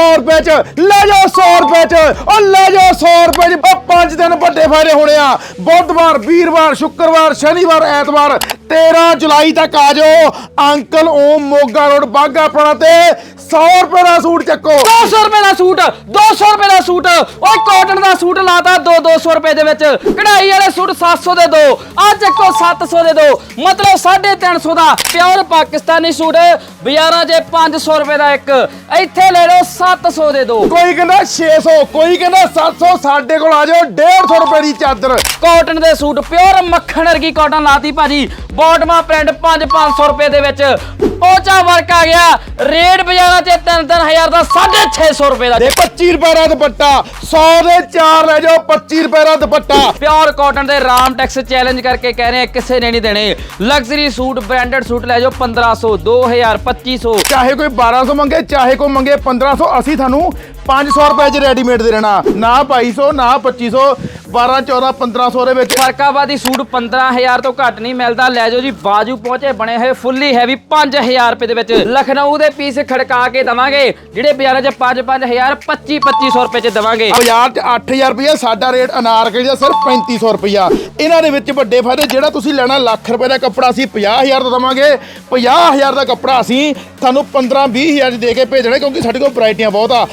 100 ਰੁਪਏ ਚ, ਲੈ ਜਾਓ 100 ਰੁਪਏ ਚ। ਉਹ ਲੈ ਜਾਓ 100 ਰੁਪਏ ਚ ਉਹ ਪੰਜ ਦਿਨ ਵੱਡੇ ਫਾਇਦੇ ਹੋਣੇ ਆ। ਬੁੱਧਵਾਰ, ਵੀਰਵਾਰ, ਸ਼ੁੱਕਰਵਾਰ, ਸ਼ਨੀਵਾਰ, ਐਤਵਾਰ 13 ਜੁਲਾਈ ਤੱਕ ਆ ਜਾਓ। ਅੰਕਲ ਓਮ ਮੋਗਾ ਰੋਡ ਬਾਗਾ ਪੁਰਾਣਾ ਤੇ 100 ਰੁਪਏ ਦਾ ਸੂਟ ਚੱਕੋ। 200 ਰੁਪਏ ਦਾ ਸੂਟ 200 ਰੁਪਏ ਦਾ ਸੂਟ। ਓਏ ਕਾਟਨ ਦਾ ਸੂਟ ਲਾਤਾ 2 200 ਰੁਪਏ ਦੇ ਵਿੱਚ। ਕਢਾਈ ਵਾਲੇ ਸੂਟ 700 ਦੇ ਦੋ। ਆ ਚੱਕੋ 700 ਦੇ ਦੋ। ਮਤਲਬ 350 ਦਾ ਪਿਓਰ ਪਾਕਿਸਤਾਨੀ ਸੂਟ ਬਾਜ਼ਾਰਾਂ 'ਚ 500 ਰੁਪਏ ਦਾ ਇੱਕ। ਇੱਥੇ ਲੈ ਲਓ 700 ਦੇ ਦੋ। ਕੋਈ ਕਹਿੰਦਾ 600 ਕੋਈ ਕਹਿੰਦਾ 700 ਸਾਡੇ ਕੋਲ ਆ ਜਾਓ 150 ਰੁਪਏ ਦੀ ਚਾਦਰ। ਕਾਟਨ ਦੇ ਸੂਟ ਪਿਓਰ ਮੱਖਣ ਵਰਗੀ ਕਾਟਨ ਲਾਤੀ ਭਾਜੀ। ਬਾਟਮਾ ਪ੍ਰਿੰਟ 5 500 ਰੁਪਏ ਦੇ ਵਿੱਚ। ਪੋਚਾ ਵਰਕ ਆ ਗਿਆ। ਰੇਟ ਬਾਜ਼ਾਰਾਂ 'ਚ 3 3000 ਦਾ 650 ਰੁਪਏ ਦਾ ਦੇ 25 ਰੁਪਏ ਦਾ ਦੁਪੱਟਾ 100 ਦੇ 4 ਲੈ ਜਾਓ 25 ਰੁਪਏ ਦਾ ਦੁਪੱਟਾ। ਪਿਓਰ ਕਾਟਨ ਦੇ ਰਾਮ ਟੈਕਸ ਚੈਲੰਜ ਕਰਕੇ ਕਹਿ ਰਹੇ ਆ, ਕਿਸੇ ਨੇ ਨਹੀਂ ਦੇਣੇ। ਲਗਜ਼ਰੀ ਸੂਟ ਬ੍ਰਾਂਡਡ ਸੂਟ ਲੈ ਜਾਓ 1500 2000 2500 ਚਾਹੇ ਕੋਈ 1200 ਮੰਗੇ ਚਾਹੇ ਕੋਈ ਮੰਗੇ 1500 ਅਸੀਂ ਤੁਹਾਨੂੰ 500 ਰੁਪਏ ਚ ਰੈਡੀਮੇਡ ਦੇ ਦੇਣਾ ਨਾ 2200 ਨਾ 2500 12 14 1500 ਦੇ ਵਿੱਚ। ਫਰਕਾਬਾਦੀ ਸੂਟ 15000 ਤੋਂ ਘੱਟ ਨਹੀਂ ਮਿਲਦਾ। ਲੈ ਜਾਓ ਜੀ ਬਾਜੂ ਪਹੁੰਚੇ ਬਣੇ ਹੋਏ ਫੁੱਲੀ ਹੈਵੀ 5000 ਰੁਪਏ ਦੇ ਵਿੱਚ। ਲਖਨਊ ਦੇ ਪੀਸ ਖੜਕਾ ਕੇ ਦਵਾਂਗੇ ਜਿਹੜੇ ਬਾਜ਼ਾਰਾਂ 'ਚ 5 5000 25 2500 ਰੁਪਏ 'ਚ ਦਵਾਂਗੇ। ਬਾਜ਼ਾਰ 'ਚ 8000 ਰੁਪਏ ਸਾਡਾ ਰੇਟ ਅਨਾਰਕਲੀ ਦਾ ਸਿਰਫ 3500 ਰੁਪਇਆ ਇਹਨਾਂ ਦੇ ਵਿੱਚ ਵੱਡੇ ਫਾਇਦੇ ਜਿਹੜਾ ਤੁਸੀਂ ਲੈਣਾ ਲੱਖ ਰੁਪਏ ਦਾ ਕੱਪੜਾ ਅਸੀਂ 50000 ਦਾ ਦਵਾਂਗੇ। 50000 ਦਾ ਕੱਪੜਾ ਅਸੀਂ ਤੁਹਾਨੂੰ 15 20000 ਚ ਦੇ ਕੇ ਭੇਜਣਾ ਕਿਉਂਕਿ ਸਾਡੇ ਕੋਲ ਵੈਰਾਈਟੀਆਂ ਬਹੁਤ ਆ।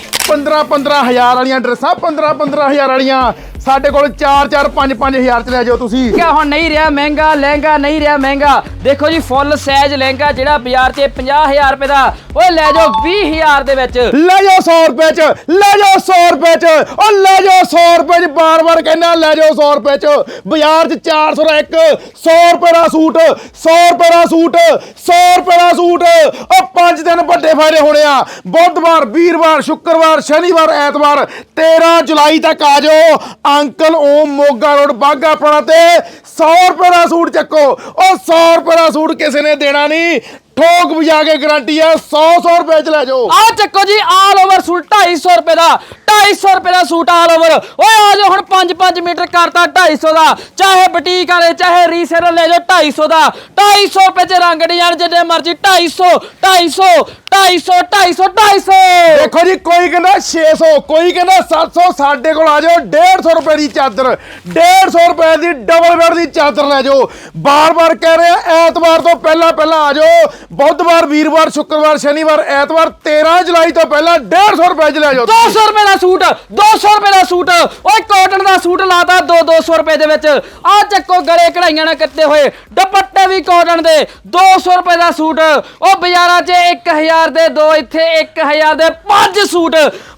15 15000 ਵਾਲੀਆਂ ਡਰੈਸਾਂ 15 15000 ਵਾਲੀਆਂ ਸਾਡੇ ਕੋਲ 4 4 5 5000 ਚ ਲੈ ਜਾਓ ਤੁਸੀਂ। ਕਿਆ ਹੁਣ ਨਹੀਂ ਰਿਹਾ ਮਹਿੰਗਾ ਲਹਿੰਗਾ ਨਹੀਂ ਰਿਹਾ ਮਹਿੰਗਾ। ਦੇਖੋ ਜੀ ਫੁੱਲ ਸਾਈਜ਼ ਲਹਿੰਗਾ ਜਿਹੜਾ ਬਾਜ਼ਾਰ 'ਚ 50000 ਰੁਪਏ ਦਾ ਓਏ ਲੈ ਜਾਓ 20000 ਦੇ ਵਿੱਚ। ਲੈ ਜਾਓ 100 ਰੁਪਏ ਚ ਲੈ ਜਾਓ 100 ਰੁਪਏ ਚ ਉਹ ਲੈ ਜਾਓ 100 ਰੁਪਏ ਚ ਬਾਰ-ਬਾਰ ਕਹਿੰਦਾ ਲੈ ਜਾਓ 100 ਰੁਪਏ ਚ। ਬਾਜ਼ਾਰ ਚ 400 ਦਾ ਇੱਕ 100 ਰੁਪਏ ਦਾ ਸੂਟ 100 ਰੁਪਏ ਦਾ ਸੂਟ 100 ਰੁਪਏ ਦਾ ਸੂਟ। ਉਹ ਪੰਜ ਦਿਨ ਵੱਡੇ ਫਾਇਦੇ ਹੋਣੇ ਆ। ਬੁੱਧਵਾਰ ਵੀਰਵਾਰ ਸ਼ੁੱਕਰਵਾਰ ਸ਼ਨੀਵਾਰ ਐਤਵਾਰ 13 ਜੁਲਾਈ ਤੱਕ ਆ ਜਾਓ। ਅੰਕਲ ਓਮ ਮੋਗਾ ਰੋਡ ਬਾਗਾ ਪੁਰਾਣਾ ਤੇ 100 ਰੁਪਏ ਦਾ ਸੂਟ ਚੱਕੋ। ਉਹ 100 ਰੁਪਏ ਦਾ ਸੂਟ ਕਿਸੇ ਨੇ ਦੇਣਾ ਨਹੀਂ। ਠੋਕ ਵਜਾ ਕੇ ਗਾਰੰਟੀ ਆ 100 100 ਰੁਪਏ ਚ ਲੈ ਜਾਓ। ਆ ਚੱਕੋ ਜੀ ਆਲ ਓਵਰ ਸੂਟ 250 ਰੁਪਏ ਦਾ 250 ਰੁਪਏ ਦਾ ਸੂਟ ਆਲ ਓਵਰ ਓਏ ਆ ਜਾਓ ਹੁਣ 5-5 ਮੀਟਰ ਕਰਤਾ 250 ਦਾ। ਚਾਹੇ ਬੁਟੀਕ ਵਾਲੇ ਚਾਹੇ ਰੀਸੇਲਰ ਲੈ ਜਾਓ 250 ਦਾ। 250 ਰੁਪਏ ਚ ਰੰਗ ਡਿਜ਼ਾਈਨ ਜਿੰਨੇ ਮਰਜ਼ੀ 250 250 250 250 250 ਦੇਖੋ ਜੀ ਕੋਈ ਕਹਿੰਦਾ 600 ਕੋਈ ਕਹਿੰਦਾ 700 ਸਾਡੇ ਕੋਲ ਆ ਜਾਓ 150 ਰੁਪਏ ਦੀ ਚਾਦਰ। 150 ਰੁਪਏ ਦੀ ਡਬਲ ਬੈੱਡ ਦੀ ਚਾਦਰ ਲੈ ਜਾਓ। ਬਾਰ-ਬਾਰ ਕਹਿ ਰਹੇ ਐਤਵਾਰ ਤੋਂ ਪਹਿਲਾਂ ਪਹਿਲਾਂ ਆ ਜਾਓ। ਬੁੱਧਵਾਰ, ਵੀਰਵਾਰ, ਸ਼ੁੱਕਰਵਾਰ, ਸ਼ਨੀਵਾਰ, ਐਤਵਾਰ 13 ਜੁਲਾਈ ਤੋਂ ਪਹਿਲਾਂ 150 ਰੁਪਏ ਚ ਲੈ ਜਾਓ 200 ਰੁਪਏ ਦਾ ਸੂਟ 200 ਰੁਪਏ ਦਾ ਸੂਟ। ਓਏ ਕਾਟਨ ਦਾ ਸੂਟ ਲਾਤਾ 2 200 ਰੁਪਏ ਦੇ ਵਿੱਚ। ਆ ਚੱਕੋ ਗਲੇ ਕਢਾਈਆਂ ਨਾਲ ਕੱਤੇ ਹੋਏ। ਦੁਪੱਟੇ ਵੀ ਕਾਟਨ ਦੇ। 200 ਰੁਪਏ ਦਾ ਸੂਟ। ਉਹ ਬਾਜ਼ਾਰਾਂ 'ਚ 1000 ਦੇ ਦੋ, ਇੱਥੇ 1000 ਦੇ ਪੰਜ ਸੂਟ।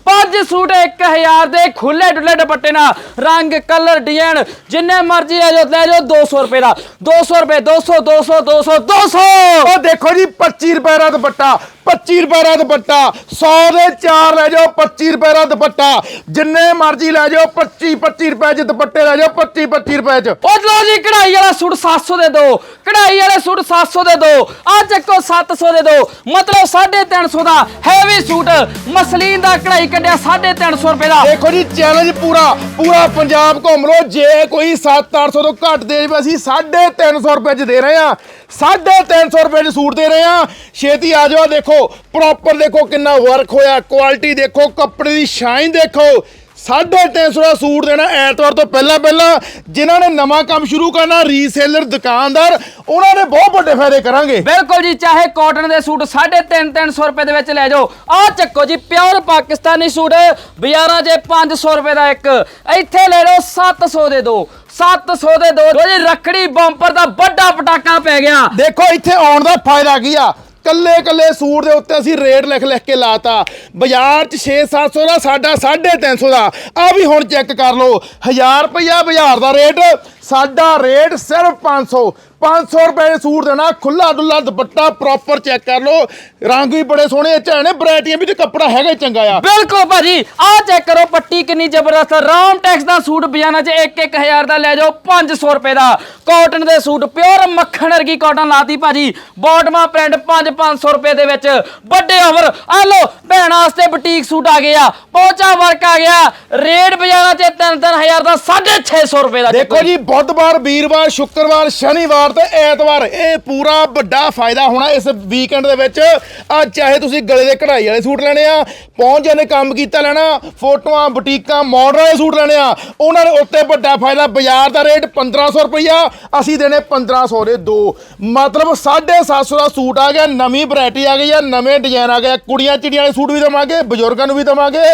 ਪੰਜ ਸੂਟ 1000 ਦੇ ਖੁੱਲੇ ਡੁੱਲੇ ਦੁਪੱਟੇ ਨਾਲ, ਰੰਗ, ਕਲਰ, ਡਿਜ਼ਾਈਨ, ਜਿੰਨੇ ਮਰਜ਼ੀ ਲੈ ਜਾਓ ਲੈ ਜਾਓ 200 ਰੁਪਏ ਦਾ। 200 ਰੁਪਏ 200 200 200 200 ਉਹ ਦੇਖੋ ਜੀ 25 ਰੁਪਏ ਦਾ ਦੁਪੱਟਾ। 25 ਰੁਪਏ ਦਾ ਦੁਪੱਟਾ। 100 ਦੇ 4 ਲੈ ਜਾਓ 25 ਰੁਪਏ ਦਾ ਦੁਪੱਟਾ। ਜਿੰਨੇ ਮਰਜ਼ੀ ਲੈ ਜਾਓ 25 25 ਰੁਪਏ ਚ ਦੁਪੱਟੇ ਲੈ ਜਾਓ 25 25 ਰੁਪਏ ਚ। ਉਹ ਲੋ ਜੀ ਕਢਾਈ ਵਾਲਾ ਸੂਟ 700 ਦੇ ਦੋ। ਕਢਾਈ ਵਾਲੇ ਸੂਟ 700 ਦੇ ਦੋ। ਆ ਚੱਕੋ 700 ਦੇ ਦੋ। ਮਤਲਬ 350 ਦਾ ਹੈਵੀ ਸੂਟ। ਮਸਲੀਨ ਦਾ ਕਢਾਈ ਕੱਢਿਆ 350 ਰੁਪਏ ਦਾ। ਦੇਖੋ ਜੀ ਚੈਲੰਜ ਪੂਰਾ। ਪੂਰਾ ਪੰਜਾਬ ਘੁੰਮ ਲਓ। ਜੇ ਕੋਈ 7-800 ਤੋਂ ਘੱਟ ਦੇ ਜਾਵੇ ਅਸੀਂ 350 ਰੁਪਏ ਚ ਦੇ ਰਹੇ ਆ 350 ਰੁਪਏ ਚ ਸੂਟ ਦੇ ਰਹੇ ਆ ਛੇਤੀ ਆ ਜਾਓ ਦੇਖੋ। ਪ੍ਰੋਪਰ ਦੇਖੋ ਕਿੰਨਾ ਵਰਕ ਹੋਇਆ ਕੁਆਲਿਟੀ ਦੇਖੋ ਕੱਪੜੇ ਦੀ ਸ਼ਾਈਨ ਦੇਖੋ। 350 ਦਾ ਸੂਟ ਦੇਣਾ ਐਤਵਾਰ ਤੋਂ ਪਹਿਲਾਂ ਪਹਿਲਾਂ ਜਿਨ੍ਹਾਂ ਨੇ ਨਵਾਂ ਕੰਮ ਸ਼ੁਰੂ ਕਰਨਾ ਰੀਸੇਲਰ ਦੁਕਾਨਦਾਰ ਉਹਨਾਂ ਨੇ ਬਹੁਤ ਵੱਡੇ ਫਾਇਦੇ ਕਰਾਂਗੇ। ਬਿਲਕੁਲ ਜੀ ਚਾਹੇ ਕਾਟਨ ਦੇ ਸੂਟ 350 300 ਰੁਪਏ ਦੇ ਵਿੱਚ ਲੈ ਜਾਓ। ਆ ਚੱਕੋ ਜੀ ਪਿਓਰ ਪਾਕਿਸਤਾਨੀ ਸੂਟ ਬਾਜ਼ਾਰਾਂ 'ਚ 500 ਰੁਪਏ ਦਾ ਇੱਕ। ਇੱਥੇ ਲੈ ਲਓ 700 ਦੇ ਦੋ 700 ਦੇ ਦੋ। ਜੀ ਰੱਖੜੀ ਬੰਪਰ ਦਾ ਵੱਡਾ ਪਟਾਕਾ ਪੈ ਗਿਆ। ਦੇਖੋ ਇੱਥੇ ਆਉਣ ਦਾ ਫਾਇਦਾ ਕੀ ਆ? ਕੱਲੇ ਕੱਲੇ ਸੂਟ ਦੇ ਉੱਤੇ ਅਸੀਂ ਰੇਟ ਲਿਖ ਲਿਖ ਕੇ ਲਾਤਾ। ਬਾਜ਼ਾਰ 'ਚ 6-700 ਦਾ, ਸਾਡਾ 350 ਦਾ। ਆ ਵੀ ਹੁਣ ਚੈੱਕ ਕਰ ਲਓ 1000 ਰੁਪਇਆ ਬਾਜ਼ਾਰ ਦਾ ਰੇਟ, ਸਾਡਾ ਰੇਟ ਸਿਰਫ 500 500 ਰੁਪਏ ਸੂਟ ਦੇਣਾ ਖੁੱਲਾ ਡੁੱਲਾ ਦੁਪੱਟਾ ਪ੍ਰੋਪਰ ਚੈੱਕ ਕਰ ਲਓ। ਰੰਗ ਵੀ ਬੜੇ ਸੋਹਣੇ ਹੈ ਨੇ ਵੈਰਾਈਟੀਆਂ ਵੀ ਤੇ ਕੱਪੜਾ ਹੈਗਾ ਹੀ ਚੰਗਾ ਆ। ਬਿਲਕੁਲ ਭਾਜੀ ਆ ਚੈੱਕ ਕਰੋ ਪੱਟੀ ਕਿੰਨੀ ਜ਼ਬਰਦਸਤ। ਰਾਮ ਟੈਕਸ ਦਾ ਸੂਟ ਬਿਆਨਾ 'ਚ 1-1000 ਦਾ ਲੈ ਜਾਓ 500 ਰੁਪਏ ਦਾ। ਕਾਟਨ ਦੇ ਸੂਟ ਪਿਓਰ ਮੱਖਣ ਵਰਗੀ ਕਾਟਨ ਲਾਤੀ ਭਾਜੀ ਬਾਟਮਾ ਪ੍ਰਿੰਟ 5-500 ਰੁਪਏ ਦੇ ਵਿੱਚ। ਵੱਡੇ ਆਫਰ ਆ ਲੋ ਭੈਣਾਂ ਵਾਸਤੇ ਬੁਟੀਕ ਸੂਟ ਆ ਗਏ ਆ। ਪੋਚਾ ਵਰਕ ਆ ਗਿਆ ਰੇਟ ਬਿਆਨਾ 'ਚ 3-3000 ਦਾ 650 ਰੁਪਏ ਦਾ ਦੇਖੋ ਜੀ ਬੁੱਧਵਾਰ ਵੀਰਵਾਰ ਸ਼ੁੱਕਰਵਾਰ ਸ਼ਨੀਵਾਰ ਵੀਰਵਾਰ ਤੇ ਐਤਵਾਰ ਇਹ ਪੂਰਾ ਵੱਡਾ ਫਾਇਦਾ ਹੋਣਾ ਇਸ ਵੀਕਐਂਡ ਦੇ ਵਿੱਚ। ਆ ਚਾਹੇ ਤੁਸੀਂ ਗਲੇ ਦੇ ਕਢਾਈ ਵਾਲੇ ਸੂਟ ਲੈਣੇ ਆ, ਪਹੁੰਚ ਜਾਂਦੇ ਕੰਮ ਕੀਤਾ ਲੈਣਾ, ਫੋਟੋਆਂ, ਬੁਟੀਕਾਂ ਮਾਡਲ ਵਾਲੇ ਸੂਟ ਲੈਣੇ ਆ, ਉਹਨਾਂ ਦੇ ਉੱਤੇ ਵੱਡਾ ਫਾਇਦਾ ਬਾਜ਼ਾਰ ਦਾ ਰੇਟ 1500 ਰੁਪਈਆ, ਅਸੀਂ ਦੇਣੇ 1500 ਦੇ ਦੋ। ਮਤਲਬ 750 ਦਾ ਸੂਟ ਆ ਗਿਆ, ਨਵੀਂ ਵੈਰਾਈਟੀ ਆ ਗਈ ਆ, ਨਵੇਂ ਡਿਜ਼ਾਈਨ ਆ ਗਏ ਕੁੜੀਆਂ ਚਿੜੀਆਂ ਵਾਲੇ ਸੂਟ ਵੀ ਦਵਾਂਗੇ, ਬਜ਼ੁਰਗਾਂ ਨੂੰ ਵੀ ਦਵਾਂਗੇ,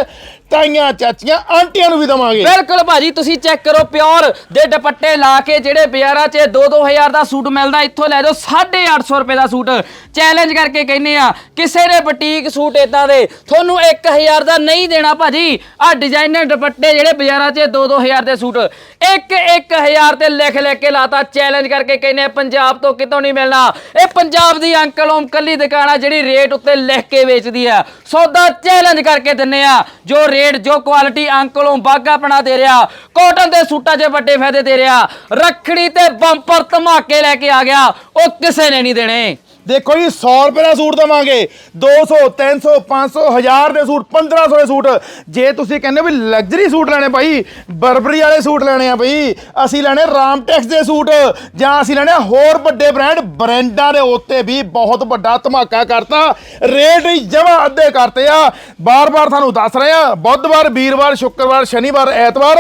ਤਾਈਆਂ, ਚਾਚੀਆਂ, ਆਂਟੀਆਂ ਨੂੰ ਵੀ ਦਵਾਂਗੇ। ਬਿਲਕੁਲ ਭਾਜੀ, ਤੁਸੀਂ ਚੈੱਕ ਕਰੋ ਪਿਓਰ ਦੇ ਦੁਪੱਟੇ ਲਾ ਕੇ ਜਿਹੜੇ ਬਾਜ਼ਾਰਾਂ 'ਚ 2-2000 ਦਾ ਸੂਟ ਮਿਲਦਾ, ਇੱਥੋਂ ਲੈ ਜਾਓ 850 ਰੁਪਏ ਦਾ ਸੂਟ। ਚੈਲੰਜ ਕਰਕੇ ਕਹਿੰਨੇ ਆ, ਕਿਸੇ ਨੇ ਬੁਟੀਕ ਸੂਟ ਇਦਾਂ ਦੇ, ਤੁਹਾਨੂੰ 1000 ਦਾ ਨਹੀਂ ਦੇਣਾ ਭਾਜੀ। ਆ ਡਿਜ਼ਾਈਨਰ ਦੁਪੱਟੇ ਜਿਹੜੇ ਬਾਜ਼ਾਰਾਂ 'ਚ 2-2000 ਦੇ ਸੂਟ। ਇੱਕ 1000 ਤੇ ਲਿਖ ਲਿਖ ਕੇ ਲਾਤਾ ਚੈਲੰਜ ਕਰਕੇ ਕਹਿੰਨੇ ਪੰਜਾਬ ਤੋਂ ਕਿਤੋਂ ਨਹੀਂ ਮਿਲਣਾ। ਇਹ ਪੰਜਾਬ ਦੀ ਅੰਕਲ ਓਮ ਕੱਲੀ ਦੁਕਾਨ ਆ, ਜਿਹੜੀ ਰੇਟ ਉੱਤੇ ਲਿਖ ਕੇ ਵੇਚਦੀ ਆ। ਸੌਦਾ ਚੈਲੰਜ ਕਰਕੇ ਦਿੰਨੇ ਆ, ਜੋ ਰੇਟ ਜੋ ਕੁਆਲਿਟੀ ਅੰਕਲੋਂ ਬਾਗਾ ਬਣਾ ਦੇ ਰਿਹਾ। ਕੋਟਨ ਦੇ ਸੂਟਾਂ 'ਚ ਵੱਡੇ ਫਾਇਦੇ ਦੇ ਰਿਹਾ। ਰੱਖੜੀ ਤੇ ਬੰਪਰ ਧਮਾਕੇ ਲੈ ਕੇ ਆ ਗਿਆ ਉਹ ਕਿਸੇ ਨੇ ਨਹੀਂ ਦੇਣੇ। ਦੇਖੋ ਜੀ 100 ਰੁਪਏ ਦਾ ਸੂਟ ਦਵਾਂਗੇ। 200 300 500 1000 ਦੇ ਸੂਟ 1500 ਦੇ ਸੂਟ। ਜੇ ਤੁਸੀਂ ਕਹਿੰਦੇ ਵੀ ਲਗਜ਼ਰੀ ਸੂਟ ਲੈਣੇ ਭਾਈ, ਬਰਬਰੀ ਵਾਲੇ ਸੂਟ ਲੈਣੇ ਆ ਭਾਈ, ਅਸੀਂ ਲੈਣੇ ਰਾਮਟੈਕਸ ਦੇ ਸੂਟ ਜਾਂ ਅਸੀਂ ਲੈਣੇ ਹੋਰ ਵੱਡੇ ਬ੍ਰਾਂਡ ਬ੍ਰਾਂਡਾਂ ਦੇ ਉੱਤੇ ਵੀ ਬਹੁਤ ਵੱਡਾ ਧਮਾਕਾ ਕਰਤਾ। ਰੇਟ ਹੀ ਜਮਾ ਅੱਧੇ ਕਰਤੇ ਆ। ਬਾਰ-ਬਾਰ ਤੁਹਾਨੂੰ ਦੱਸ ਰਹੇ ਆ, ਬੁੱਧਵਾਰ, ਵੀਰਵਾਰ, ਸ਼ੁੱਕਰਵਾਰ, ਸ਼ਨੀਵਾਰ, ਐਤਵਾਰ,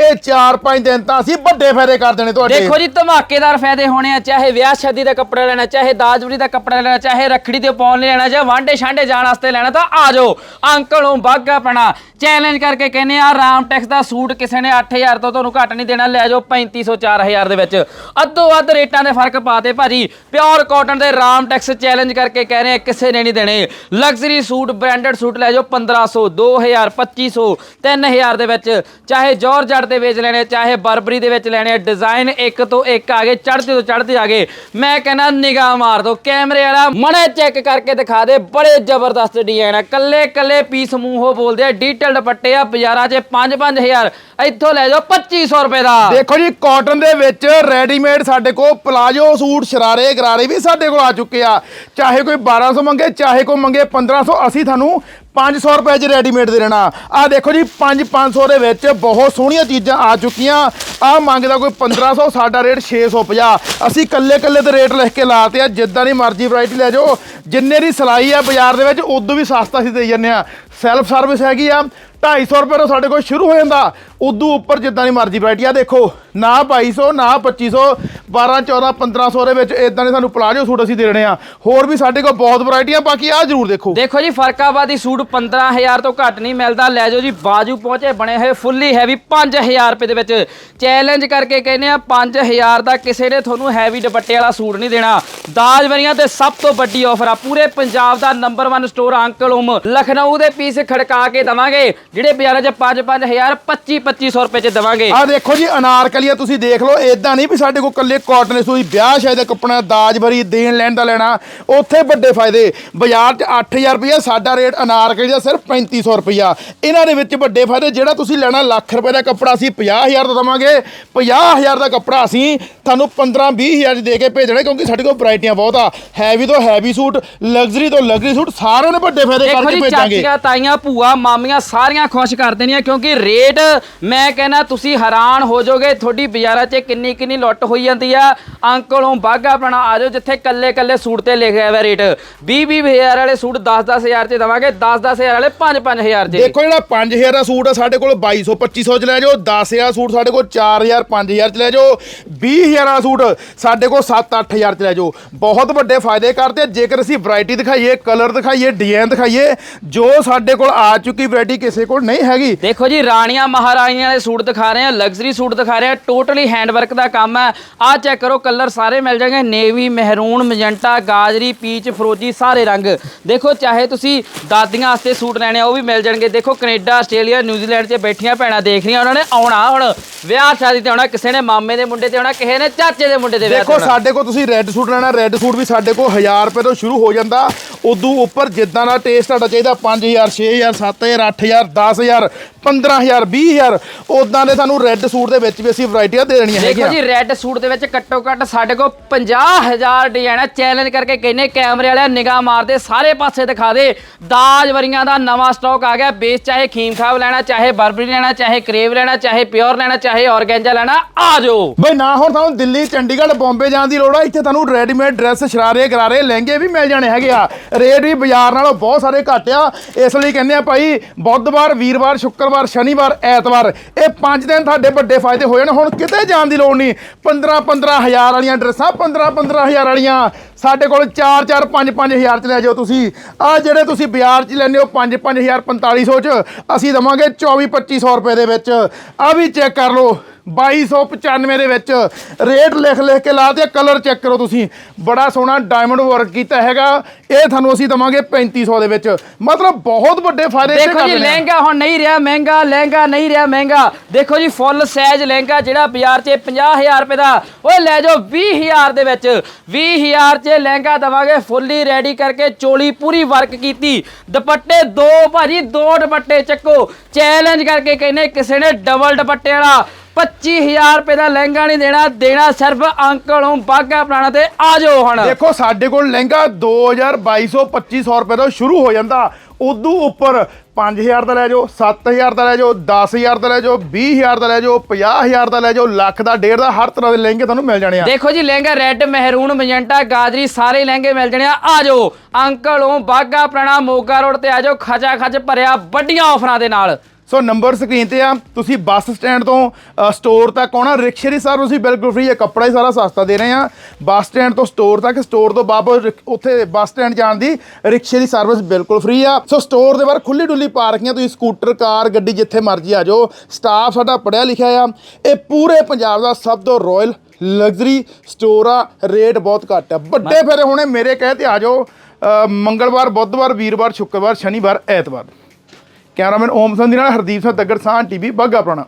ਇਹ 4-5 ਦਿਨ ਤਾਂ ਅਸੀਂ ਵੱਡੇ ਫਾਇਦੇ ਕਰ ਦੇਣੇ ਤੁਹਾਡੇ। ਦੇਖੋ ਜੀ, ਧਮਾਕੇਦਾਰ ਫਾਇਦੇ ਹੋਣੇ ਆ, ਚਾਹੇ ਵਿਆਹ ਸ਼ਾਦੀ ਦਾ ਕੱਪੜਾ ਲੈਣਾ, ਚਾਹੇ ਦਾਜਵਰੀ ਦਾ ਕੱਪੜਾ ਲੈਣਾ ਚਾਹੇ ਰੱਖੜੀ ਤੇ ਪਾਉਣ ਲਈ ਲੈਣਾ, ਜਾਂ ਵਾਂਡੇ ਛਾਂਡੇ ਜਾਣ ਵਾਸਤੇ ਲੈਣਾ, ਤਾਂ ਆ ਜਾਓ। ਅੰਕਲ ਨੂੰ ਬਾਗਾ ਪਣਾ। ਚੈਲੰਜ ਕਰਕੇ ਕਹਿੰਨੇ ਆ ਰਾਮਟੈਕਸ ਦਾ ਸੂਟ ਕਿਸੇ ਨੇ 8000 ਤੋਂ ਤੁਹਾਨੂੰ ਘੱਟ ਨਹੀਂ ਦੇਣਾ, ਲੈ ਜਾਓ 3500 4000 ਦੇ ਵਿੱਚ। ਅੱਧੋ ਅੱਧ ਰੇਟਾਂ ਦੇ ਫ਼ਰਕ ਪਾਤੇ ਭਾਜੀ ਪਿਓਰ ਕਾਟਨ ਦੇ ਰਾਮਟੈਕਸ ਚੈਲੰਜ ਕਰਕੇ ਕਹਿ ਰਹੇ ਆ, ਕਿਸੇ ਨੇ ਨਹੀਂ ਦੇਣੇ। ਲਗਜ਼ਰੀ ਸੂਟ ਬ੍ਰਾਂਡਡ ਸੂਟ ਲੈ ਜਾਓ 1500 2000 2500 3000 ਦੇ ਵਿੱਚ। ਚਾਹੇ ਜੋਰਜਟ ਦੇ ਵਿੱਚ ਲੈਣੇ, ਚਾਹੇ ਬਰਬਰੀ ਦੇ ਵਿੱਚ ਲੈਣੇ ਡਿਜ਼ਾਈਨ ਇੱਕ ਤੋਂ ਇੱਕ ਆ ਗਏ, ਚੜ੍ਹਦੇ ਤੋਂ ਚੜ੍ਹਦੇ ਆ ਗਏ। ਮੈਂ ਕਹਿੰਦਾ, ਨਿਗਾਹ ਮਾਰ ਦੋ ਕੈਮਰੇ ਵਾਲਾ ਮਣੇ ਚੈੱਕ ਕਰਕੇ ਦਿਖਾ ਦੇ, ਬੜੇ ਜ਼ਬਰਦਸਤ ਡਿਜ਼ਾਈਨ ਆ। ਕੱਲੇ ਕੱਲੇ ਪੀਸ ਮੂੰਹੋਂ ਬੋਲਦੇ ਆ ਡੀਟੇਲ ਦੁਪੱਟੇ ਆ, ਬਾਜ਼ਾਰਾਂ 'ਚ 5-5000 ਇੱਥੋਂ ਲੈ ਜਾਓ 2500 ਰੁਪਏ ਦਾ। ਦੇਖੋ ਜੀ ਕਾਟਨ ਦੇ ਵਿੱਚ ਰੈਡੀਮੇਡ ਸਾਡੇ ਕੋਲ ਪਲਾਜੋ ਸੂਟ, ਸ਼ਰਾਰੇ, ਗਰਾਰੇ ਵੀ ਸਾਡੇ ਕੋਲ ਆ ਚੁੱਕੇ ਆ। ਚਾਹੇ ਕੋਈ 1200 ਮੰਗੇ, ਚਾਹੇ ਕੋਈ ਮੰਗੇ 1500 ਅਸੀਂ ਤੁਹਾਨੂੰ 500 ਰੁਪਏ 'ਚ ਰੈਡੀਮੇਡ ਦੇ ਰਹਿਣਾ। ਆ ਦੇਖੋ ਜੀ 5 500 ਦੇ ਵਿੱਚ ਬਹੁਤ ਸੋਹਣੀਆਂ ਚੀਜ਼ਾਂ ਆ ਚੁੱਕੀਆਂ। ਆ ਮੰਗਦਾ ਕੋਈ 1500 ਸਾਡਾ ਰੇਟ 650 ਅਸੀਂ ਕੱਲੇ ਕੱਲੇ ਤੇ ਰੇਟ ਲਿਖ ਕੇ ਲਾਤੇ ਆ, ਜਿੱਦਾਂ ਦੀ ਮਰਜ਼ੀ ਵੈਰਾਈਟੀ ਲੈ ਜਾਓ। ਜਿੰਨੇ ਦੀ ਸਿਲਾਈ ਆ ਬਾਜ਼ਾਰ ਦੇ ਵਿੱਚ, ਉਦੋਂ ਵੀ ਸਸਤਾ ਅਸੀਂ ਦੇਈ ਜਾਂਦੇ ਆ। ਸੈਲਫ ਸਰਵਿਸ ਹੈਗੀ ਆ। 250 ਰੁਪਏ ਤੋਂ ਸਾਡੇ ਕੋਲ ਸ਼ੁਰੂ ਹੋ ਜਾਂਦਾ। ਉਦੋਂ ਉੱਪਰ ਜਿੱਦਾਂ ਦੀ ਮਰਜ਼ੀ ਵੈਰਾਈਟੀ ਆ ਦੇਖੋ, ਨਾ 2200 ਨਾ 2500 12 14 1500 ਦੇ ਵਿੱਚ ਇਦਾਂ ਦੇ ਸਾਨੂੰ ਪਲਾਜੋ ਸੂਟ ਅਸੀਂ ਦੇ ਦੇਣੇ ਆ। ਹੋਰ ਵੀ ਸਾਡੇ ਕੋਲ ਬਹੁਤ ਵੈਰਾਈਟੀਆਂ ਬਾਕੀ ਆ ਜਰੂਰ ਦੇਖੋ। ਦੇਖੋ ਜੀ ਫਰਕਾਬਾਦੀ ਸੂਟ 15000 ਤੋਂ ਘੱਟ ਨਹੀਂ ਮਿਲਦਾ। ਲੈ ਜਾਓ ਜੀ, ਬਾਜੂ ਪਹੁੰਚੇ, ਬਣੇ ਹੋਏ ਫੁੱਲੀ ਹੈਵੀ 5000 ਰੁਪਏ ਦੇ ਵਿੱਚ। ਚੈਲੰਜ ਕਰਕੇ ਕਹਿੰਦੇ ਆ 5000 ਦਾ ਕਿਸੇ ਨੇ ਤੁਹਾਨੂੰ ਹੈਵੀ ਦੁਪੱਟੇ ਵਾਲਾ ਸੂਟ ਨਹੀਂ ਦੇਣਾ। ਦਾਜ ਵਰੀਆਂ ਤੇ ਸਭ ਤੋਂ ਵੱਡੀ ਆਫਰ ਆ। ਪੂਰੇ ਪੰਜਾਬ ਦਾ ਨੰਬਰ 1 ਸਟੋਰ ਅੰਕਲ ਉਮ। ਲਖਨਊ ਦੇ ਪੀਸ ਖੜਕਾ ਕੇ ਦਵਾਂਗੇ। ਜਿਹੜੇ ਬਾਜ਼ਾਰਾਂ 'ਚ 5 5000 25 2500 ਰੁਪਏ 'ਚ ਦਵਾਂਗੇ। ਆ ਦੇਖੋ ਜੀ ਅਨਾਰਕਲੀਆ ਤੁਸੀਂ ਦੇਖ ਲਓ ਇਦਾਂ ਨਹੀਂ ਵੀ ਸਾਡੇ ਕੋਲ ਕੱਲੇ ਕਾਟਨ ਸੂਈ ਵਿਆਹ ਸ਼ਾਇਦ ਕੱਪੜਾ ਦਾਜ ਭਰੀ ਦੇਣ ਲੈਣ ਦਾ ਲੈਣਾ ਉੱਥੇ ਵੱਡੇ ਫਾਇਦੇ। ਬਾਜ਼ਾਰ 'ਚ 8000 ਰੁਪਇਆ ਸਾਡਾ ਰੇਟ ਅਨਾਰਕਲੀ ਦਾ ਸਿਰਫ 3500 ਰੁਪਇਆ ਇਹਨਾਂ ਦੇ ਵਿੱਚ ਵੱਡੇ ਫਾਇਦੇ ਜਿਹੜਾ ਤੁਸੀਂ ਲੈਣਾ ਲੱਖ ਰੁਪਏ ਦਾ ਕੱਪੜਾ ਅਸੀਂ 50000 ਦਾ ਦਵਾਂਗੇ। 50000 ਦਾ ਕੱਪੜਾ ਅਸੀਂ ਤੁਹਾਨੂੰ 15 20000 ਚ ਦੇ ਕੇ ਭੇਜਣਾ ਕਿਉਂਕਿ ਸਾਡੇ ਕੋਲ ਵੈਰਾਈਟੀਆਂ ਬਹੁਤ ਆ। ਹੈਵੀ ਤੋਂ ਹੈਵੀ ਸੂਟ ਲਗਜ਼ਰੀ ਤੋਂ ਲਗਜ਼ਰੀ ਸੂਟ ਸਾਰਿਆਂ ਨੇ ਵੱਡੇ ਫਾਇਦੇ ਕਰਕੇ ਭੇਜਾਂਗੇ। ਚਾਚੀਆਂ ਤਾਈਆਂ ਭੂਆ ਮਾਮੀਆਂ ਸਾਰੀਆਂ ਖੁਸ਼ ਕਰ ਦੇਣੀਆਂ ਕਿਉਂਕਿ ਰੇਟ ਮੈਂ ਕਹਿੰਦਾ ਤੁਸੀਂ ਹੈਰਾਨ ਹੋ ਜਾਓਗੇ, ਤੁਹਾਡੀ ਬਾਜ਼ਾਰਾਂ 'ਚ ਕਿੰਨੀ ਕਿੰਨੀ ਲੁੱਟ ਹੋਈ ਜਾਂਦੀ ਆ। ਅੰਕਲੋਂ ਬਾਗਾ ਆਪਣਾ ਆ ਜਾਓ, ਜਿੱਥੇ ਕੱਲੇ ਕੱਲੇ ਸੂਟ ਤੇ ਲਿਖਿਆ ਹੋਇਆ ਰੇਟ 20 20 ਹਜ਼ਾਰ ਵਾਲੇ ਸੂਟ 10 10 ਹਜ਼ਾਰ 'ਚ ਦਵਾਂਗੇ 10 10 ਹਜ਼ਾਰ ਵਾਲੇ 5 5 'ਚ। ਦੇਖੋ ਜਿਹੜਾ 5000 ਦਾ ਸੂਟ ਆ, ਸਾਡੇ ਕੋਲ 2200 2500 ਚ ਲੈ ਜਾਓ 10000 ਸੂਟ ਸਾਡੇ ਕੋਲ 4000 5000 ਚ ਲੈ ਜਾਓ 20000 ਦਾ ਸੂਟ ਸਾਡੇ ਕੋਲ 7-8000 ਚ ਲੈ ਜਾਓ। ਬਹੁਤ ਵੱਡੇ ਫਾਇਦੇ ਕਰਦੇ ਆ। ਜੇਕਰ ਅਸੀਂ ਵੈਰਾਈਟੀ ਦਿਖਾਈਏ ਕਲਰ ਦਿਖਾਈਏ ਡਿਜ਼ਾਈਨ ਦਿਖਾਈਏ, ਜੋ ਸਾਡੇ ਕੋਲ ਆ ਚੁੱਕੀ ਵੈਰਾਈਟੀ ਕਿਸੇ ਕੋਲ ਨਹੀਂ ਹੈਗੀ। ਦੇਖੋ ਜੀ ਰਾਣੀਆਂ ਮਹਾਰਾਣੀਆਂ ਦੇ ਸੂਟ ਦਿਖਾ ਰਹੇ ਆ ਲਗਜ਼ਰੀ ਸੂਟ ਦਿਖਾ ਰਹੇ ਆ ਟੋਟਲੀ ਹੈਂਡਵਰਕ ਦਾ ਕੰਮ ਹੈ। ਆ ਚੈੱਕ ਕਰੋ ਕਲਰ ਸਾਰੇ ਮਿਲ ਜਾਣਗੇ ਨੇਵੀ ਮਹਿਰੂਨ ਮਜੰਟਾ ਗਾਜਰੀ ਪੀਚ ਫਰੋਜੀ ਸਾਰੇ ਰੰਗ। ਦੇਖੋ ਚਾਹੇ ਤੁਸੀਂ ਦਾਦੀਆਂ ਵਾਸਤੇ ਸੂਟ ਲੈਣੇ ਆ ਉਹ ਵੀ ਮਿਲ ਜਾਣਗੇ। ਦੇਖੋ ਕੈਨੇਡਾ ਆਸਟ੍ਰੇਲੀਆ ਨਿਊਜ਼ੀਲੈਂਡ 'ਚ ਬੈਠੀਆਂ ਭੈਣਾਂ ਦੇਖ ਰਹੀਆਂ ਉਹਨਾਂ ਨੇ ਆਉਣਾ ਹੁਣ। ਵਿਆਹ ਸ਼ਾਦੀ ਤੇ ਆਉਣਾ ਕਿਸੇ ਨੇ ਮਾਮੇ ਦੇ ਮੁੰਡੇ ਤੇ ਆਉਣਾ ਕਿਸੇ ਨੇ ਚਾਚੇ ਦੇ ਮੁੰਡੇ ਦੇ ਵਿਆਹ ਤੇ ਦੇਖੋ ਸਾਡੇ ਕੋਲ ਤੁਸੀਂ ਰੈੱਡ ਸੂਟ ਲੈਣਾ ਰੈੱਡ ਸੂਟ ਵੀ ਸਾਡੇ ਕੋਲ 1000 ਰੁਪਏ ਤੋਂ ਸ਼ੁਰੂ ਹੋ ਜਾਂਦਾ। ਉਦੋਂ ਉੱਪਰ ਜਿੱਦਾਂ ਦਾ ਟੇਸਟ ਤੁਹਾਡਾ ਚਾਹੀਦਾ 5000 6000 7000 8000 10000 15000 20000 ਉਦਾਂ ਦੇ ਤੁਹਾਨੂੰ ਰੈੱਡ ਸੂਟ ਦੇ ਵਿੱਚ ਵੀ ਅਸੀਂ ਵੈਰਾਈਟੀਆਂ ਦੇ ਦੇਣੀਆਂ ਦੇਖੋ ਹੈਗੀਆਂ। ਜੀ ਰੈੱਡ ਸੂਟ ਦੇ ਵਿੱਚ ਘੱਟੋ ਘੱਟ ਸਾਡੇ ਕੋਲ 50000 ਡਿਜ਼ਾਈਨ ਹੈ ਚੈਲੰਜ ਕਰਕੇ ਕਹਿੰਨੇ ਕੈਮਰੇ ਵਾਲਿਆ ਨਿਗਾਹ ਮਾਰਦੇ ਸਾਰੇ ਪਾਸੇ ਦਿਖਾ ਦੇ। ਦਾਜ ਵਰੀਆਂ ਦਾ ਨਵਾਂ ਸਟਾਕ ਆ ਗਿਆ। ਬੇਸ ਚਾਹੇ ਖੀਮ ਖਾਬ ਲੈਣਾ ਚਾਹੇ ਬਰਬਰੀ ਲੈਣਾ ਚਾਹੇ ਕਰੇਵ ਲੈਣਾ ਚਾਹੇ ਪਿਓਰ ਲੈਣਾ ਚਾਹੇ ਆਰਗੈਂਜਾ ਲੈਣਾ ਆ ਜਾਓ। ਬਈ ਨਾ ਹੁਣ ਤੁਹਾਨੂੰ ਦਿੱਲੀ ਚੰਡੀਗੜ੍ਹ ਬੰਬੇ ਜਾਣ ਦੀ ਲੋੜ ਆ। ਇੱਥੇ ਤੁਹਾਨੂੰ ਰੈਡੀਮੇਡ ਡਰੈਸ ਸ਼ਰਾਰੇ ਗਰਾਰੇ ਲਹਿੰਗੇ ਵੀ ਮਿਲ ਜਾਣੇ ਹੈਗੇ ਆ। ਰੇਟ ਵੀ ਬਾਜ਼ਾਰ ਨਾਲੋਂ ਬਹੁਤ ਸਾਰੇ ਘੱਟ ਆ। ਇਸ ਲਈ ਕਹਿੰਦੇ ਆ ਭਾਈ ਬੁੱਧਵਾਰ ਵੀਰਵਾਰ, ਸ਼ੁੱਕਰਵਾਰ, ਸ਼ਨੀਵਾਰ, ਐਤਵਾਰ। ਇਹ ਪੰਜ ਦਿਨ ਤੁਹਾਡੇ ਵੱਡੇ ਫਾਇਦੇ ਹੋਏ ਨੇ। ਹੁਣ ਕਿਤੇ ਜਾਣ ਦੀ ਲੋੜ ਨਹੀਂ। 15 15 ਹਜ਼ਾਰ ਵਾਲੀਆਂ ਡਰੈਸਾਂ 15 15 ਹਜ਼ਾਰ ਵਾਲੀਆਂ। ਸਾਡੇ ਕੋਲ 4 4 5 5 ਹਜ਼ਾਰ ਚ ਲੈ ਜਾਓ ਤੁਸੀਂ। ਆ ਜਿਹੜੇ ਤੁਸੀਂ ਬਾਜ਼ਾਰ ਚ ਲੈਂਦੇ ਹੋ 5 5 ਹਜ਼ਾਰ 4500 ਚ, ਅਸੀਂ ਦਵਾਂਗੇ 24 2500 ਰੁਪਏ ਦੇ ਵਿੱਚ। ਆ ਵੀ ਚੈੱਕ ਕਰ ਲਓ। 2295 ਦੇ ਵਿੱਚ ਰੇਟ ਲਿਖ ਲਿਖ ਕੇ ਲਾ ਤੇ ਕਲਰ ਚੈੱਕ ਕਰੋ ਤੁਸੀਂ। ਬੜਾ ਸੋਹਣਾ ਡਾਇਮੰਡ ਵਰਕ ਕੀਤਾ ਹੈਗਾ। ਇਹ ਤੁਹਾਨੂੰ ਅਸੀਂ ਦਵਾਂਗੇ 3500 ਦੇ ਵਿੱਚ। ਮਤਲਬ ਬਹੁਤ ਵੱਡੇ ਫਾਇਦੇ ਇੱਥੇ ਦੇਖੋ ਜੀ। ਲਹਿੰਗਾ ਹੁਣ ਨਹੀਂ ਰਿਹਾ ਮਹਿੰਗਾ ਲਹਿੰਗਾ ਨਹੀਂ ਰਿਹਾ ਮਹਿੰਗਾ। ਦੇਖੋ ਜੀ ਫੁੱਲ ਸਾਈਜ਼ ਲਹਿੰਗਾ ਜਿਹੜਾ ਬਾਜ਼ਾਰ 'ਚ 50000 ਰੁਪਏ ਦਾ। ਓਏ ਲੈ ਜਾਓ 20000 ਦੇ ਵਿੱਚ। 20000 'ਚ ਲਹਿੰਗਾ ਦਵਾਂਗੇ ਫੁੱਲੀ ਰੈਡੀ ਕਰਕੇ ਚੋਲੀ ਪੂਰੀ ਵਰਕ ਕੀਤੀ। ਦੁਪੱਟੇ ਦੋ ਭਾਜੀ ਦੋ ਦੁਪੱਟੇ ਚੱਕੋ। ਚੈਲੰਜ ਕਰਕੇ ਕਹਿੰਦੇ ਕਿਸੇ ਨੇ ਡਬਲ ਦੁਪੱਟੇ ਵਾਲਾ। 25000 ਰੁਪਏ ਦਾ ਲਹਿੰਗਾ ਨਹੀਂ ਦੇਣਾ ਦੇਣਾ ਸਿਰਫ ਅੰਕਲ ਨੂੰ ਬਾਗਾ ਪੁਰਾਣਾ ਤੇ ਆ ਜਾਓ ਹੁਣ। ਦੇਖੋ ਸਾਡੇ ਕੋਲ ਲਹਿੰਗਾ 2000 2200 2500 ਰੁਪਏ ਤੋਂ ਸ਼ੁਰੂ ਹੋ ਜਾਂਦਾ। ਉਦੋਂ ਉੱਪਰ 5000 ਦਾ ਲੈ ਜਾਓ 7000 ਦਾ ਲੈ ਜਾਓ 10000 ਦਾ ਲੈ ਜਾਓ 20000 ਦਾ ਲੈ ਜਾਓ 50000 ਦਾ ਲੈ ਜਾਓ ਲੱਖ ਦਾ ਡੇਢ ਦਾ ਹਰ ਤਰ੍ਹਾਂ ਦੇ ਲਹਿੰਗੇ ਤੁਹਾਨੂੰ ਮਿਲ ਜਾਣੇ ਆ। ਦੇਖੋ ਜੀ ਲਹਿੰਗਾ ਰੈੱਡ ਮਹਿਰੂਨ ਮਜੰਟਾ ਗਾਜਰੀ ਸਾਰੇ ਲਹਿੰਗੇ ਮਿਲ ਜਾਣੇ ਆ। ਆ ਜਾਓ ਅੰਕਲ ਬਾਗਾ ਪੁਰਾਣਾ ਮੋਗਾ ਰੋਡ ਤੇ ਆ ਜਾਓ ਖਚਾ ਖਚ ਭਰਿਆ ਵੱਡੀਆਂ ਆਫਰਾਂ ਦੇ ਨਾਲ। ਸੋ ਨੰਬਰ ਸਕਰੀਨ ਤੇ ਆ ਤੁਸੀਂ ਬੱਸ ਸਟੈਂਡ ਤੋਂ ਸਟੋਰ ਤੱਕ ਆਉਣਾ। ਰਿਕਸ਼ੇ ਦੀ ਸਰਵਿਸ ਵੀ ਬਿਲਕੁਲ ਫ੍ਰੀ ਹੈ ਕੱਪੜਾ ਹੀ ਸਾਰਾ ਸਸਤਾ ਦੇ ਰਹੇ ਆ। ਬੱਸ ਸਟੈਂਡ ਤੋਂ ਸਟੋਰ ਤੱਕ ਸਟੋਰ ਤੋਂ ਵਾਪਸ ਉੱਥੇ ਬੱਸ ਸਟੈਂਡ ਜਾਣ ਦੀ ਰਿਕਸ਼ੇ ਦੀ ਸਰਵਿਸ ਬਿਲਕੁਲ ਫ੍ਰੀ ਆ। ਸੋ ਸਟੋਰ ਦੇ ਬਾਹਰ ਖੁੱਲੀ ਡੁੱਲੀ ਪਾਰਕਿੰਗ ਆ ਤੁਸੀਂ ਸਕੂਟਰ ਕਾਰ ਗੱਡੀ ਜਿੱਥੇ ਮਰਜ਼ੀ ਆ ਜਾਓ। ਸਟਾਫ ਸਾਡਾ ਪੜਿਆ ਲਿਖਿਆ ਆ। ਇਹ ਪੂਰੇ ਪੰਜਾਬ ਦਾ ਸਭ ਤੋਂ ਰਾਇਲ ਲਗਜ਼ਰੀ ਸਟੋਰ ਆ। ਰੇਟ ਬਹੁਤ ਘੱਟ ਆ। ਵੱਡੇ ਫੇਰੇ ਹੁਣੇ ਮੇਰੇ ਕਹੇ ਤੇ ਆ ਜਾਓ। ਮੰਗਲਵਾਰ ਬੁੱਧਵਾਰ ਵੀਰਵਾਰ ਸ਼ੁੱਕਰਵਾਰ ਸ਼ਨੀਵਾਰ ਐਤਵਾਰ। ਕੈਮਰਾਮੈਨ ਓਮ ਸੰਧੀ ਨਾਲ ਹਰਦੀਪ ਸਿੰਘ ਦੱਗੜ ਸਾਹ ਟੀਵੀ ਬੱਗਾ ਪੁਰਾਣਾ।